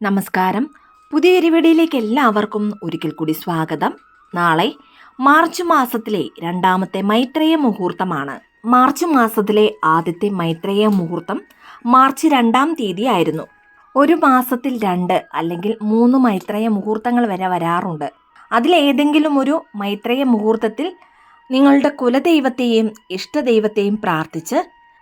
നമസ്കാരം. പുതിയ വീഡിയോയിലേക്ക് എല്ലാവർക്കും ഒരിക്കൽ കൂടി സ്വാഗതം. നാളെ മാർച്ച് മാസത്തിലെ രണ്ടാമത്തെ മൈത്രേയ മുഹൂർത്തമാണ്. മാർച്ച് മാസത്തിലെ ആദ്യത്തെ മൈത്രേയ മുഹൂർത്തം മാർച്ച് രണ്ടാം തീയതി ആയിരുന്നു. ഒരു മാസത്തിൽ രണ്ട് അല്ലെങ്കിൽ മൂന്ന് മൈത്രേയ മുഹൂർത്തങ്ങൾ വരെ വരാറുണ്ട്. അതിലേതെങ്കിലും ഒരു മൈത്രേയ മുഹൂർത്തത്തിൽ നിങ്ങളുടെ കുലദൈവത്തെയും ഇഷ്ടദൈവത്തെയും പ്രാർത്ഥിച്ച്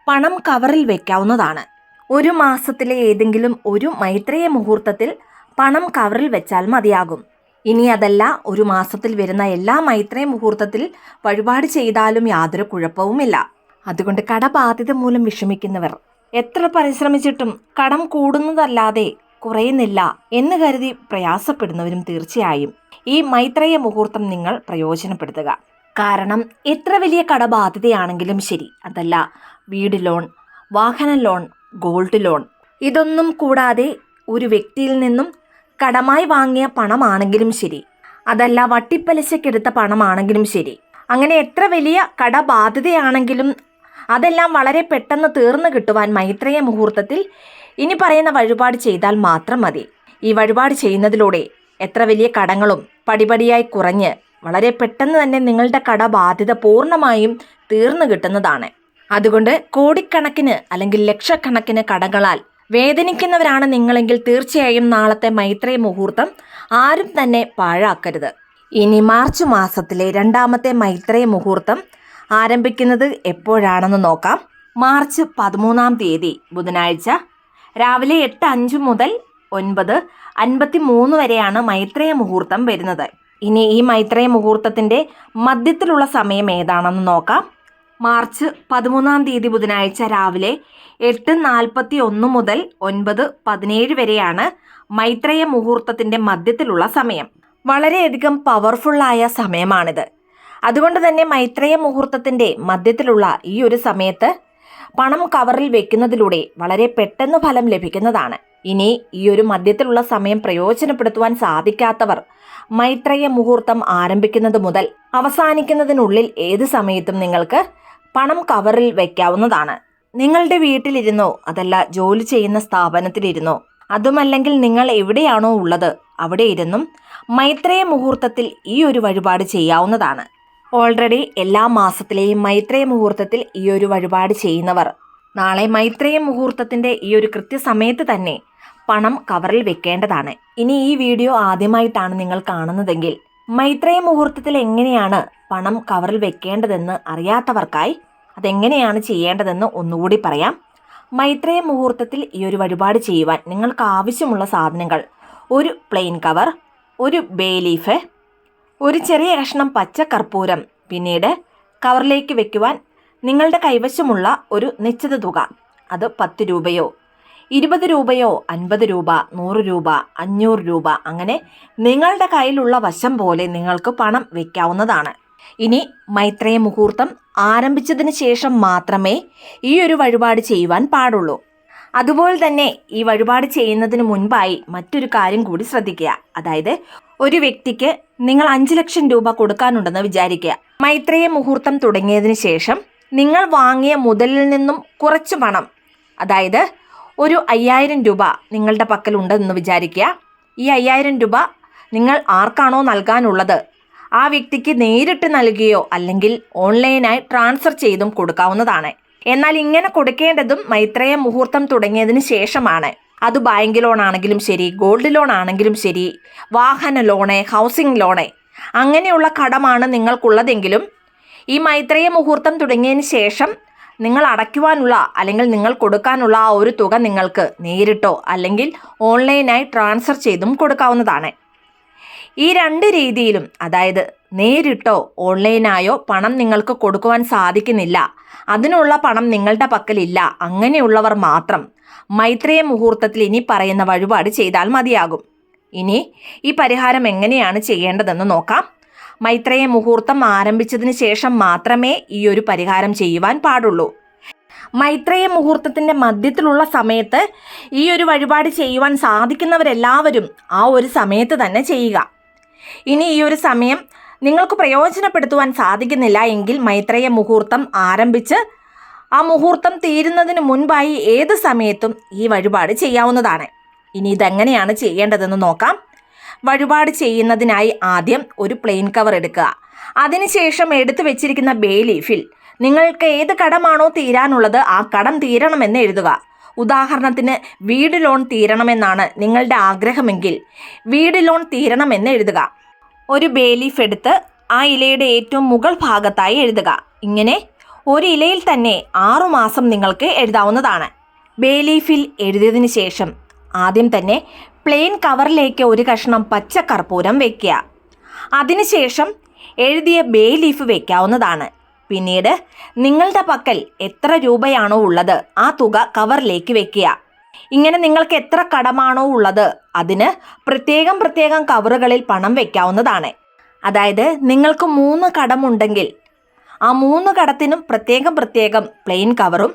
പണം കവറിൽ വെക്കാവുന്നതാണ്. ഒരു മാസത്തിലെ ഏതെങ്കിലും ഒരു മൈത്രേയ മുഹൂർത്തത്തിൽ പണം കവറിൽ വെച്ചാൽ മതിയാകും. ഇനി അതല്ല ഒരു മാസത്തിൽ വരുന്ന എല്ലാ മൈത്രേയ മുഹൂർത്തത്തിൽ വഴിപാട് ചെയ്താലും യാതൊരു കുഴപ്പവുമില്ല. അതുകൊണ്ട് കടബാധ്യത മൂലം വിഷമിക്കുന്നവർ എത്ര പരിശ്രമിച്ചിട്ടും കടം കൂടുന്നതല്ലാതെ കുറയുന്നില്ല എന്ന് കരുതി പ്രയാസപ്പെടുന്നവരും തീർച്ചയായും. ഈ മൈത്രേയ മുഹൂർത്തം നിങ്ങൾ പ്രയോജനപ്പെടുത്തുക. കാരണം എത്ര വലിയ കടബാധ്യതയാണെങ്കിലും ശരി. അതല്ല വീട് ലോൺ വാഹന ലോൺ ഗോൾഡ് ലോൺ. ഇതൊന്നും കൂടാതെ ഒരു വ്യക്തിയിൽ നിന്നും കടമായി വാങ്ങിയ പണമാണെങ്കിലും ശരി. അതല്ല വട്ടിപ്പലിശക്കെടുത്ത പണമാണെങ്കിലും ശരി. അങ്ങനെ എത്ര വലിയ കടബാധ്യതയാണെങ്കിലും അതെല്ലാം വളരെ പെട്ടെന്ന് തീർന്നു കിട്ടുവാൻ മൈത്രേയ മുഹൂർത്തത്തിൽ ഇനി പറയുന്ന വഴിപാട് ചെയ്താൽ മാത്രം മതി. ഈ വഴിപാട് ചെയ്യുന്നതിലൂടെ എത്ര വലിയ കടങ്ങളും പടിപടിയായി കുറഞ്ഞ് വളരെ പെട്ടെന്ന് തന്നെ നിങ്ങളുടെ കടബാധ്യത പൂർണമായും തീർന്നു കിട്ടുന്നതാണ്. അതുകൊണ്ട് കോടിക്കണക്കിന് അല്ലെങ്കിൽ ലക്ഷക്കണക്കിന് കടകളാൽ വേദനിക്കുന്നവരാണ് നിങ്ങളെങ്കിൽ തീർച്ചയായും നാളത്തെ മൈത്രി മുഹൂർത്തം ആരും തന്നെ പാഴാക്കരുത്. ഇനി മാർച്ച് മാസത്തിലെ രണ്ടാമത്തെ മൈത്രി മുഹൂർത്തം ആരംഭിക്കുന്നത് എപ്പോഴാണെന്ന് നോക്കാം. മാർച്ച് പതിമൂന്നാം തീയതി ബുധനാഴ്ച രാവിലെ എട്ട് അഞ്ച് മുതൽ ഒൻപത് അൻപത്തി മൂന്ന് വരെയാണ് മൈത്രേയ മുഹൂർത്തം വരുന്നത്. ഇനി ഈ മൈത്രേയ മുഹൂർത്തത്തിന്റെ മധ്യത്തിലുള്ള സമയം ഏതാണെന്ന് നോക്കാം. മാർച്ച് പതിമൂന്നാം തീയതി ബുധനാഴ്ച രാവിലെ എട്ട് നാൽപ്പത്തി ഒന്ന് മുതൽ ഒൻപത് പതിനേഴ് വരെയാണ് മൈത്രേയ മുഹൂർത്തത്തിന്റെ മധ്യത്തിലുള്ള സമയം. വളരെയധികം പവർഫുള്ളായ സമയമാണിത്. അതുകൊണ്ട് തന്നെ മൈത്രേയ മുഹൂർത്തത്തിന്റെ മധ്യത്തിലുള്ള ഈ ഒരു സമയത്ത് പണം കവറിൽ വെക്കുന്നതിലൂടെ വളരെ പെട്ടെന്ന് ഫലം ലഭിക്കുന്നതാണ്. ഇനി ഈ ഒരു മധ്യത്തിലുള്ള സമയം പ്രയോജനപ്പെടുത്തുവാൻ സാധിക്കാത്തവർ മൈത്രേയ മുഹൂർത്തം ആരംഭിക്കുന്നത് മുതൽ അവസാനിക്കുന്നതിനുള്ളിൽ ഏത് സമയത്തും നിങ്ങൾക്ക് പണം കവറിൽ വയ്ക്കാവുന്നതാണ് നിങ്ങളുടെ വീട്ടിലിരുന്നോ അതല്ല ജോലി ചെയ്യുന്ന സ്ഥാപനത്തിലിരുന്നോ അതുമല്ലെങ്കിൽ നിങ്ങൾ എവിടെയാണോ ഉള്ളത് അവിടെ ഇരുന്നും മൈത്രേയ മുഹൂർത്തത്തിൽ ഈ ഒരു വഴിപാട് ചെയ്യാവുന്നതാണ്. ഓൾറെഡി എല്ലാ മാസത്തിലെയും മൈത്രേയ മുഹൂർത്തത്തിൽ ഈ ഒരു വഴിപാട് ചെയ്യുന്നവർ നാളെ മൈത്രേയ മുഹൂർത്തത്തിന്റെ ഈ ഒരു കൃത്യസമയത്ത് തന്നെ പണം കവറിൽ വെക്കേണ്ടതാണ്. ഇനി ഈ വീഡിയോ ആദ്യമായിട്ടാണ് നിങ്ങൾ കാണുന്നതെങ്കിൽ മൈത്രേയ മുഹൂർത്തത്തിൽ എങ്ങനെയാണ് പണം കവറിൽ വെക്കേണ്ടതെന്ന് അറിയാത്തവർക്കായി അതെങ്ങനെയാണ് ചെയ്യേണ്ടതെന്ന് ഒന്നുകൂടി പറയാം. മൈത്രേയ മുഹൂർത്തത്തിൽ ഈ ഒരു വഴിപാട് ചെയ്യുവാൻ നിങ്ങൾക്ക് ആവശ്യമുള്ള സാധനങ്ങൾ ഒരു പ്ലെയിൻ കവർ ഒരു ബേ ലീഫ് ഒരു ചെറിയ കഷ്ണം പച്ച കർപ്പൂരം പിന്നീട് കവറിലേക്ക് വെക്കുവാൻ നിങ്ങളുടെ കൈവശമുള്ള ഒരു നിശ്ചിത തുക അത് പത്ത് രൂപയോ ഇരുപത് രൂപയോ അൻപത് രൂപ നൂറ് രൂപ അഞ്ഞൂറ് രൂപ അങ്ങനെ നിങ്ങളുടെ കയ്യിലുള്ള വശം പോലെ നിങ്ങൾക്ക് പണം വയ്ക്കാവുന്നതാണ് ഇനി മൈത്രേയ മുഹൂർത്തം ആരംഭിച്ചതിന് ശേഷം മാത്രമേ ഈ ഒരു വഴിപാട് ചെയ്യുവാൻ പാടുള്ളൂ. അതുപോലെ തന്നെ ഈ വഴിപാട് ചെയ്യുന്നതിന് മുൻപായി മറ്റൊരു കാര്യം കൂടി ശ്രദ്ധിക്കുക. അതായത് ഒരു വ്യക്തിക്ക് നിങ്ങൾ അഞ്ച് ലക്ഷം രൂപ കൊടുക്കാനുണ്ടെന്ന് വിചാരിക്കുക. മൈത്രേയ മുഹൂർത്തം തുടങ്ങിയതിന് ശേഷം നിങ്ങൾ വാങ്ങിയ മുതലിൽ നിന്നും കുറച്ച് പണം അതായത് ഒരു അയ്യായിരം രൂപ നിങ്ങളുടെ പക്കലുണ്ടെന്ന് വിചാരിക്കുക. ഈ അയ്യായിരം രൂപ നിങ്ങൾ ആർക്കാണോ നൽകാനുള്ളത്? ആ വ്യക്തിക്ക് നേരിട്ട് നൽകുകയോ അല്ലെങ്കിൽ ഓൺലൈനായി ട്രാൻസ്ഫർ ചെയ്തും കൊടുക്കാവുന്നതാണ്. എന്നാൽ ഇങ്ങനെ കൊടുക്കേണ്ടതും മൈത്രേയ മുഹൂർത്തം തുടങ്ങിയതിന് ശേഷമാണ്. അത് ബാങ്ക് ലോൺ ആണെങ്കിലും ശരി ഗോൾഡ് ലോൺ ആണെങ്കിലും ശരി വാഹന ലോണ് ഹൗസിംഗ് ലോണ് അങ്ങനെയുള്ള കടമാണ് നിങ്ങൾക്കുള്ളതെങ്കിലും ഈ മൈത്രേയ മുഹൂർത്തം തുടങ്ങിയതിന് ശേഷം നിങ്ങൾ അടയ്ക്കുവാനുള്ള അല്ലെങ്കിൽ നിങ്ങൾ കൊടുക്കാനുള്ള ആ ഒരു തുക നിങ്ങൾക്ക് നേരിട്ടോ അല്ലെങ്കിൽ ഓൺലൈനായി ട്രാൻസ്ഫർ ചെയ്തും കൊടുക്കാവുന്നതാണ്. ഈ രണ്ട് രീതിയിലും അതായത് നേരിട്ടോ ഓൺലൈനായോ പണം നിങ്ങൾക്ക് കൊടുക്കുവാൻ സാധിക്കുന്നില്ല അതിനുള്ള പണം നിങ്ങളുടെ പക്കലില്ല അങ്ങനെയുള്ളവർ മാത്രം മൈത്രേയ മുഹൂർത്തത്തിൽ ഇനി പറയുന്ന വഴിപാട് ചെയ്താൽ മതിയാകും. ഇനി ഈ പരിഹാരം എങ്ങനെയാണ് ചെയ്യേണ്ടതെന്ന് നോക്കാം. മൈത്രേയ മുഹൂർത്തം ആരംഭിച്ചതിന് ശേഷം മാത്രമേ ഈ ഒരു പരിഹാരം ചെയ്യുവാൻ പാടുള്ളൂ. മൈത്രേയ മുഹൂർത്തത്തിന്റെ മധ്യത്തിലുള്ള സമയത്ത് ഈ ഒരു വഴിപാട് ചെയ്യുവാൻ സാധിക്കുന്നവരെല്ലാവരും ആ ഒരു സമയത്ത് തന്നെ ചെയ്യുക. ഇനി ഈ ഒരു സമയം നിങ്ങൾക്ക് പ്രയോജനപ്പെടുത്തുവാൻ സാധിക്കുന്നില്ല എങ്കിൽ മൈത്രേയ മുഹൂർത്തം ആരംഭിച്ച് ആ മുഹൂർത്തം തീരുന്നതിന് മുൻപായി ഏത് സമയത്തും ഈ വഴിപാട് ചെയ്യാവുന്നതാണ്. ഇനി ഇതെങ്ങനെയാണ് ചെയ്യേണ്ടതെന്ന് നോക്കാം. വഴിപാട് ചെയ്യുന്നതിനായി ആദ്യം ഒരു പ്ലെയിൻ കവർ എടുക്കുക. അതിനുശേഷം എടുത്തു വെച്ചിരിക്കുന്ന ബേ ലീഫിൽ നിങ്ങൾക്ക് ഏത് കടമാണോ തീരാനുള്ളത് ആ കടം തീരണമെന്ന് എഴുതുക. ഉദാഹരണത്തിന് വീട് ലോൺ തീരണമെന്നാണ് നിങ്ങളുടെ ആഗ്രഹമെങ്കിൽ വീട് ലോൺ തീരണമെന്ന് എഴുതുക. ഒരു ബേലീഫ് എടുത്ത് ആ ഇലയുടെ ഏറ്റവും മുകൾ ഭാഗത്തായി എഴുതുക. ഇങ്ങനെ ഒരു ഇലയിൽ തന്നെ ആറുമാസം നിങ്ങൾക്ക് എഴുതാവുന്നതാണ്. ബേലീഫിൽ എഴുതിയതിന് ശേഷം ആദ്യം തന്നെ പ്ലെയിൻ കവറിലേക്ക് ഒരു കഷ്ണം പച്ച കർപ്പൂരം വയ്ക്കുക അതിനുശേഷം എഴുതിയ ബേ ലീഫ് വയ്ക്കാവുന്നതാണ് പിന്നീട് നിങ്ങളുടെ പക്കൽ എത്ര രൂപയാണോ ഉള്ളത് ആ തുക കവറിലേക്ക് വെക്കുക. ഇങ്ങനെ നിങ്ങൾക്ക് എത്ര കടമാണോ ഉള്ളത് അതിന് പ്രത്യേകം പ്രത്യേകം കവറുകളിൽ പണം വയ്ക്കാവുന്നതാണ് അതായത് നിങ്ങൾക്ക് മൂന്ന് കടമുണ്ടെങ്കിൽ ആ മൂന്ന് കടത്തിനും പ്രത്യേകം പ്രത്യേകം പ്ലെയിൻ കവറും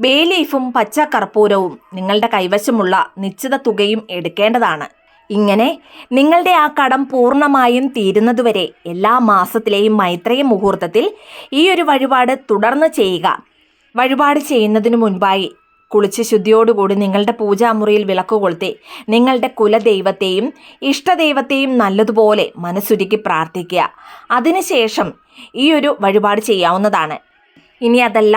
ബേ ലീഫും പച്ച കർപ്പൂരവും നിങ്ങളുടെ കൈവശമുള്ള നിശ്ചിത തുകയും എടുക്കേണ്ടതാണ്. ഇങ്ങനെ നിങ്ങളുടെ ആ കടം പൂർണമായും തീരുന്നതുവരെ എല്ലാ മാസത്തിലെയും മൈത്രേയ മുഹൂർത്തത്തിൽ ഈ ഒരു വഴിപാട് തുടർന്ന് ചെയ്യുക. വഴിപാട് ചെയ്യുന്നതിനു മുൻപായി കുളിച്ച് ശുദ്ധിയോടുകൂടി നിങ്ങളുടെ പൂജാമുറിയിൽ വിളക്ക് കൊളുത്തി നിങ്ങളുടെ കുലദൈവത്തെയും ഇഷ്ടദൈവത്തെയും നല്ലതുപോലെ മനസ്സുരുക്കി പ്രാർത്ഥിക്കുക. അതിനുശേഷം ഈ ഒരു വഴിപാട് ചെയ്യാവുന്നതാണ്. ഇനി അതല്ല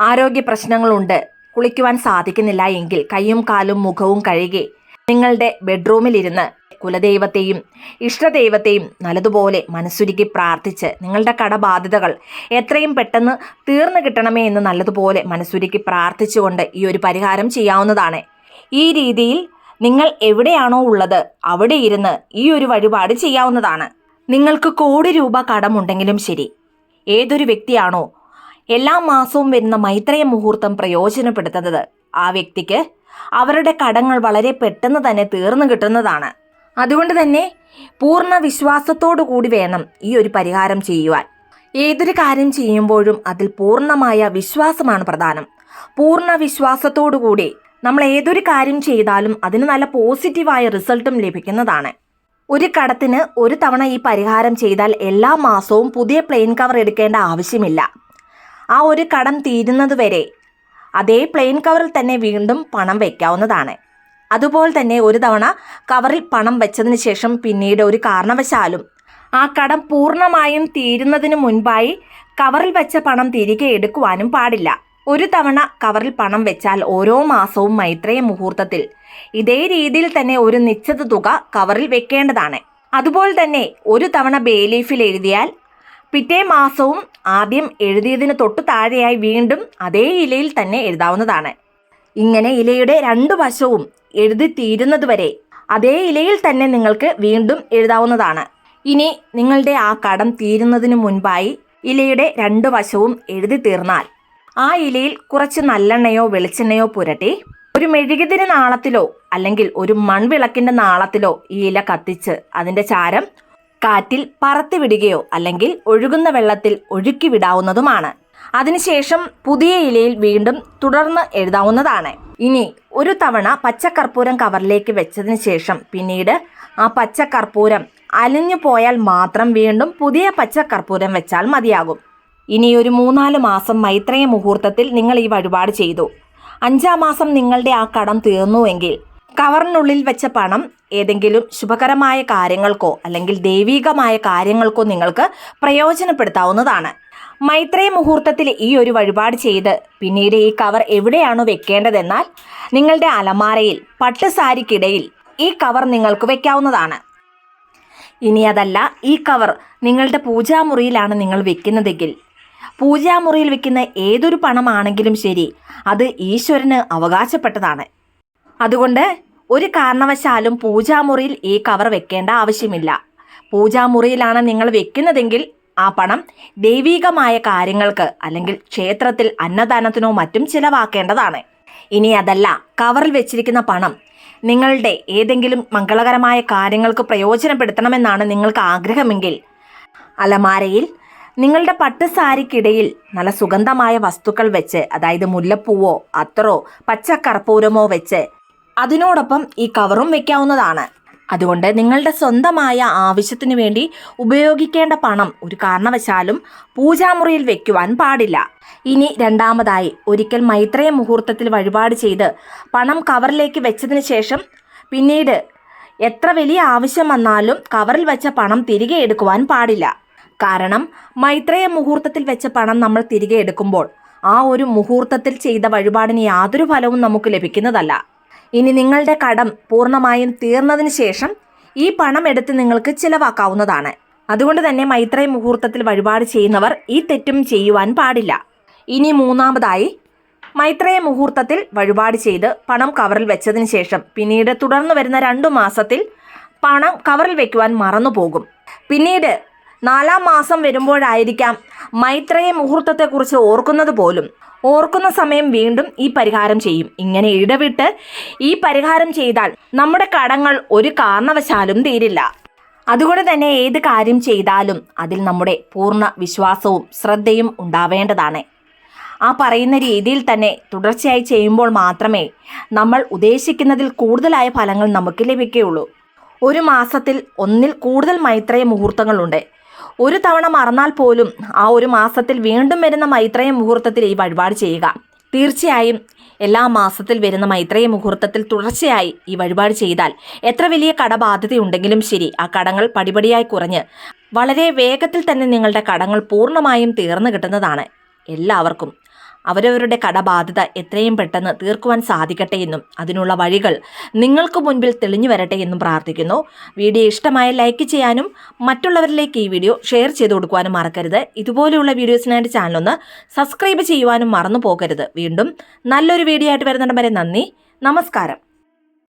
ആരോഗ്യ പ്രശ്നങ്ങളുണ്ട്. കുളിക്കുവാൻ സാധിക്കുന്നില്ല എങ്കിൽ കൈയും കാലും മുഖവും കഴുകി നിങ്ങളുടെ ബെഡ്റൂമിലിരുന്ന് കുലദൈവത്തെയും ഇഷ്ടദൈവത്തെയും നല്ലതുപോലെ മനസ്സുരുക്കി പ്രാർത്ഥിച്ച് നിങ്ങളുടെ കടബാധ്യതകൾ എത്രയും പെട്ടെന്ന് തീർന്നു കിട്ടണമേ എന്ന് നല്ലതുപോലെ മനസ്സുരുക്കി പ്രാർത്ഥിച്ചുകൊണ്ട് ഈ ഒരു പരിഹാരം ചെയ്യാവുന്നതാണ്. ഈ രീതിയിൽ നിങ്ങൾ എവിടെയാണോ ഉള്ളത് അവിടെ ഇരുന്ന് ഈ ഒരു വഴിപാട് ചെയ്യാവുന്നതാണ്. നിങ്ങൾക്ക് കോടി രൂപ കടമുണ്ടെങ്കിലും ശരി. ഏതൊരു വ്യക്തിയാണോ എല്ലാ മാസവും വരുന്ന മൈത്രേയ മുഹൂർത്തം പ്രയോജനപ്പെടുത്തുന്നത്. ആ വ്യക്തിക്ക് അവരുടെ കടങ്ങൾ വളരെ പെട്ടെന്ന് തന്നെ തീർന്നു കിട്ടുന്നതാണ്. അതുകൊണ്ട് തന്നെ പൂർണ വിശ്വാസത്തോടു കൂടി വേണം ഈ ഒരു പരിഹാരം ചെയ്യുവാൻ. ഏതൊരു കാര്യം ചെയ്യുമ്പോഴും അതിൽ പൂർണമായ വിശ്വാസമാണ് പ്രധാനം. പൂർണ വിശ്വാസത്തോടു കൂടി നമ്മൾ ഏതൊരു കാര്യം ചെയ്താലും അതിന് നല്ല പോസിറ്റീവായ റിസൾട്ടും ലഭിക്കുന്നതാണ്. ഒരു കടത്തിന് ഒരു തവണ ഈ പരിഹാരം ചെയ്താൽ എല്ലാ മാസവും പുതിയ പ്ലെയിൻ കവർ എടുക്കേണ്ട ആവശ്യമില്ല. ആ ഒരു കടം തീരുന്നത് വരെ അതേ പ്ലെയിൻ കവറിൽ തന്നെ വീണ്ടും പണം വയ്ക്കാവുന്നതാണ് അതുപോലെ തന്നെ ഒരു തവണ കവറിൽ പണം വെച്ചതിന് ശേഷം പിന്നീട് ഒരു കാരണവശാലും ആ കടം പൂർണമായും തീരുന്നതിന് മുൻപായി കവറിൽ വെച്ച പണം തിരികെ എടുക്കുവാനും പാടില്ല. ഒരു തവണ കവറിൽ പണം വെച്ചാൽ ഓരോ മാസവും മൈത്രേയ മുഹൂർത്തത്തിൽ ഇതേ രീതിയിൽ തന്നെ ഒരു നിശ്ചിത തുക കവറിൽ വെക്കേണ്ടതാണ്. അതുപോലെ തന്നെ ഒരു തവണ ബേലീഫിൽ എഴുതിയാൽ പിറ്റേ മാസവും ആദ്യം എഴുതിയതിന് തൊട്ടു താഴെയായി വീണ്ടും അതേ ഇലയിൽ തന്നെ എഴുതാവുന്നതാണ്. ഇങ്ങനെ ഇലയുടെ രണ്ടു വശവും എഴുതി തീരുന്നതുവരെ അതേ ഇലയിൽ തന്നെ നിങ്ങൾക്ക് വീണ്ടും എഴുതാവുന്നതാണ്. ഇനി നിങ്ങളുടെ ആ കടം തീരുന്നതിന് മുൻപായി ഇലയുടെ രണ്ടു വശവും എഴുതി തീർന്നാൽ ആ ഇലയിൽ കുറച്ച് നല്ലെണ്ണയോ വെളിച്ചെണ്ണയോ പുരട്ടി ഒരു മെഴുകുതിരി നാളത്തിലോ അല്ലെങ്കിൽ ഒരു മൺവിളക്കിന്റെ നാളത്തിലോ ഈ ഇല കത്തിച്ച് അതിന്റെ ചാരം കാറ്റിൽ പറത്തിവിടുകയോ അല്ലെങ്കിൽ ഒഴുകുന്ന വെള്ളത്തിൽ ഒഴുക്കി വിടാവുന്നതുമാണ് അതിനുശേഷം പുതിയ ഇലയിൽ വീണ്ടും തുടർന്ന് എഴുതാവുന്നതാണ്. ഇനി ഒരു തവണ പച്ചക്കർപ്പൂരം കവറിലേക്ക് വെച്ചതിന് ശേഷം പിന്നീട് ആ പച്ചക്കർപ്പൂരം അലിഞ്ഞു പോയാൽ മാത്രം വീണ്ടും പുതിയ പച്ചക്കർപ്പൂരം വെച്ചാൽ മതിയാകും. ഇനി ഒരു മൂന്നാൽ മാസം മൈത്രേയ മുഹൂർത്തത്തിൽ നിങ്ങൾ ഈ വഴിപാട് ചെയ്തു. അഞ്ചാം മാസം നിങ്ങളുടെ ആ കടം തീർന്നുവെങ്കിൽ കവറിനുള്ളിൽ വെച്ച പണം ഏതെങ്കിലും ശുഭകരമായ കാര്യങ്ങൾക്കോ അല്ലെങ്കിൽ ദൈവീകമായ കാര്യങ്ങൾക്കോ നിങ്ങൾക്ക് പ്രയോജനപ്പെടുത്താവുന്നതാണ്. മൈത്രേയ മുഹൂർത്തത്തിൽ ഈ ഒരു വഴിപാട് ചെയ്ത് പിന്നീട് ഈ കവർ എവിടെയാണോ വെക്കേണ്ടതെന്നാൽ നിങ്ങളുടെ അലമാരയിൽ പട്ടുസാരിക്കിടയിൽ ഈ കവർ നിങ്ങൾക്ക് വെക്കാവുന്നതാണ്. ഇനി അതല്ല ഈ കവർ നിങ്ങളുടെ പൂജാമുറിയിലാണ് നിങ്ങൾ വെക്കുന്നതെങ്കിൽ. പൂജാമുറിയിൽ വെക്കുന്ന ഏതൊരു പണമാണെങ്കിലും ശരി അത് ഈശ്വരന് അവകാശപ്പെട്ടതാണ്. അതുകൊണ്ട് ഒരു കാരണവശാലും പൂജാമുറിയിൽ ഈ കവർ വെക്കേണ്ട ആവശ്യമില്ല. പൂജാമുറിയിലാണ് നിങ്ങൾ വെക്കുന്നതെങ്കിൽ ആ പണം ദൈവീകമായ കാര്യങ്ങൾക്ക് അല്ലെങ്കിൽ ക്ഷേത്രത്തിൽ അന്നദാനത്തിനോ മറ്റും ചിലവാക്കേണ്ടതാണ്. ഇനി അതല്ല കവറിൽ വെച്ചിരിക്കുന്ന പണം നിങ്ങളുടെ ഏതെങ്കിലും മംഗളകരമായ കാര്യങ്ങൾക്ക് പ്രയോജനപ്പെടുത്തണമെന്നാണ് നിങ്ങൾക്ക് ആഗ്രഹമെങ്കിൽ അലമാരയിൽ നിങ്ങളുടെ പട്ടുസാരിക്കിടയിൽ നല്ല സുഗന്ധമായ വസ്തുക്കൾ വെച്ച് അതായത് മുല്ലപ്പൂവോ അത്തറോ പച്ചക്കർപ്പൂരമോ വെച്ച് അതിനോടൊപ്പം ഈ കവറും വെക്കാവുന്നതാണ്. അതുകൊണ്ട് നിങ്ങളുടെ സ്വന്തമായ ആവശ്യത്തിന് വേണ്ടി ഉപയോഗിക്കേണ്ട പണം ഒരു കാരണവശാലും പൂജാമുറിയിൽ വെക്കുവാൻ പാടില്ല. ഇനി രണ്ടാമതായി ഒരിക്കൽ മൈത്രേയ മുഹൂർത്തത്തിൽ വഴിപാട് ചെയ്ത് പണം കവറിലേക്ക് വെച്ചതിന് ശേഷം പിന്നീട് എത്ര വലിയ ആവശ്യം വന്നാലും കവറിൽ വെച്ച പണം തിരികെ എടുക്കുവാൻ പാടില്ല. കാരണം മൈത്രേയ മുഹൂർത്തത്തിൽ വെച്ച പണം നമ്മൾ തിരികെ എടുക്കുമ്പോൾ ആ ഒരു മുഹൂർത്തത്തിൽ ചെയ്ത വഴിപാടിന് യാതൊരു ഫലവും നമുക്ക് ലഭിക്കുന്നതല്ല. ഇനി നിങ്ങളുടെ കടം പൂർണമായും തീർന്നതിന് ശേഷം ഈ പണം എടുത്ത് നിങ്ങൾക്ക് ചിലവാക്കാവുന്നതാണ്. അതുകൊണ്ട് തന്നെ മൈത്രേയ മുഹൂർത്തത്തിൽ വഴിപാട് ചെയ്യുന്നവർ ഈ തെറ്റും ചെയ്യുവാൻ പാടില്ല. ഇനി മൂന്നാമതായി മൈത്രേയ മുഹൂർത്തത്തിൽ വഴിപാട് ചെയ്ത് പണം കവറിൽ വെച്ചതിന് ശേഷം പിന്നീട് തുടർന്ന് വരുന്ന രണ്ടു മാസത്തിൽ പണം കവറിൽ വെക്കുവാൻ മറന്നു പോകും പിന്നീട് നാലാം മാസം വരുമ്പോഴായിരിക്കാം മൈത്രേയ മുഹൂർത്തത്തെക്കുറിച്ച് ഓർക്കുന്നത് പോലും. ഓർക്കുന്ന സമയം വീണ്ടും ഈ പരിഹാരം ചെയ്യും. ഇങ്ങനെ ഇടവിട്ട് ഈ പരിഹാരം ചെയ്താൽ നമ്മുടെ കടങ്ങൾ ഒരു കാരണവശാലും തീരില്ല. അതുകൊണ്ട് തന്നെ ഏത് കാര്യം ചെയ്താലും അതിൽ നമ്മുടെ പൂർണ വിശ്വാസവും ശ്രദ്ധയും ഉണ്ടാവേണ്ടതാണ്. ആ പറയുന്ന രീതിയിൽ തന്നെ തുടർച്ചയായി ചെയ്യുമ്പോൾ മാത്രമേ നമ്മൾ ഉദ്ദേശിക്കുന്നതിൽ കൂടുതലായ ഫലങ്ങൾ നമുക്ക് ലഭിക്കുകയുള്ളൂ. ഒരു മാസത്തിൽ ഒന്നിൽ കൂടുതൽ മൈത്രേയ മുഹൂർത്തങ്ങളുണ്ട്. ഒരു തവണ മറന്നാൽ പോലും ആ ഒരു മാസത്തിൽ വീണ്ടും വരുന്ന മൈത്രേയ മുഹൂർത്തത്തിൽ ഈ വഴിപാട് ചെയ്യുക. തീർച്ചയായും എല്ലാ മാസത്തിൽ വരുന്ന മൈത്രേയ മുഹൂർത്തത്തിൽ തുടർച്ചയായി ഈ വഴിപാട് ചെയ്താൽ എത്ര വലിയ കടബാധ്യതയുണ്ടെങ്കിലും ശരി ആ കടങ്ങൾ പടിപടിയായി കുറഞ്ഞ് വളരെ വേഗത്തിൽ തന്നെ നിങ്ങളുടെ കടങ്ങൾ പൂർണമായും തീർന്നു കിട്ടുന്നതാണ്. എല്ലാവർക്കും അവരവരുടെ കടബാധ്യത എത്രയും പെട്ടെന്ന് തീർക്കുവാൻ സാധിക്കട്ടെ എന്നും അതിനുള്ള വഴികൾ നിങ്ങൾക്ക് മുൻപിൽ തെളിഞ്ഞു വരട്ടെ എന്നും പ്രാർത്ഥിക്കുന്നു. വീഡിയോ ഇഷ്ടമായ ലൈക്ക് ചെയ്യാനും മറ്റുള്ളവരിലേക്ക് ഈ വീഡിയോ ഷെയർ ചെയ്ത് കൊടുക്കുവാനും മറക്കരുത്. ഇതുപോലെയുള്ള വീഡിയോസിനായിട്ട് ചാനലൊന്ന് സബ്സ്ക്രൈബ് ചെയ്യുവാനും മറന്നു പോകരുത്. വീണ്ടും നല്ലൊരു വീഡിയോ ആയിട്ട് വരുന്നിടം വരെ നന്ദി. നമസ്കാരം.